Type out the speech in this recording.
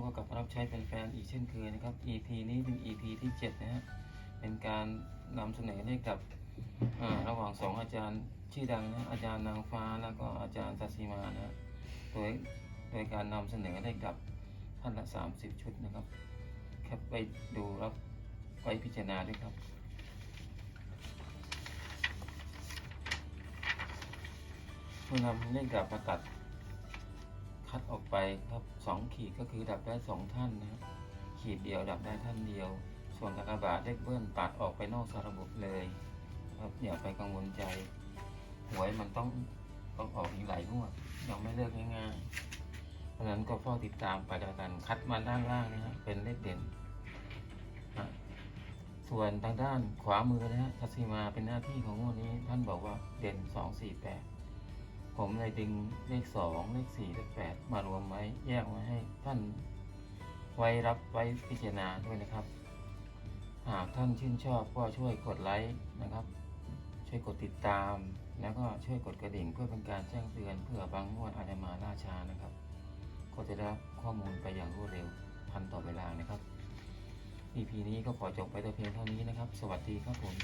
เขากับรับใช้เป็นแฟนอีกเช่นเคยนะครับ EP นี้เป็น EP ที่ 7 นะฮะ เป็นการนำเสนอให้กับระหว่างสองอาจารย์ชื่อดังนะอาจารย์นางฟ้าแล้วก็อาจารย์สัสิมานะโดยโดยการนำเสนอให้กับท่านละ 30 ชุดนะครับแคปไปดูรับไว้พิจารณาด้วยครับเมื่อนำเลขดับมาตัดคัดออกไป ครับสองขีดก็คือดับได้สองท่านนะขีดเดียวดับได้ท่านเดียว ส่วนกากบาทเลขเบิ้ลตัดออกไปนอกสาระบบเลย ครับอย่าไปกังวลใจ หวยมันต้องต้องออกอีกหลายงวดยังไม่เลิกง่ายๆเพราะฉะนั้นก็เฝ้าติดตามไปแล้วกันคัดมาด้านล่างนะฮะเป็นเลขเด่นนะส่วนทางด้านขวามือนะฮะทัศมาเป็นหน้าที่ของงวดนี้ท่านบอกว่าเด่นสองสี่แปด ผมเลยดึงเลขสองเลขสี่เลขแปดมารวมไว้แยกไว้ให้ท่านไว้รับไว้พิจารณาด้วยนะครับ หากท่านชื่นชอบก็ช่วยกดไลค์นะครับ ช่วยกดติดตาม แล้วก็ช่วยกดกระดิ่งเพื่อเป็นการแจ้งเตือนเพื่อบางงวดอาจจะมาล่าช้านะครับ ก็จะได้รับข้อมูลไปอย่างรวดเร็วทันต่อเวลานะครับ EP นี้ก็ขอจบไปแต่เพียงเท่านี้นะครับ สวัสดีครับผม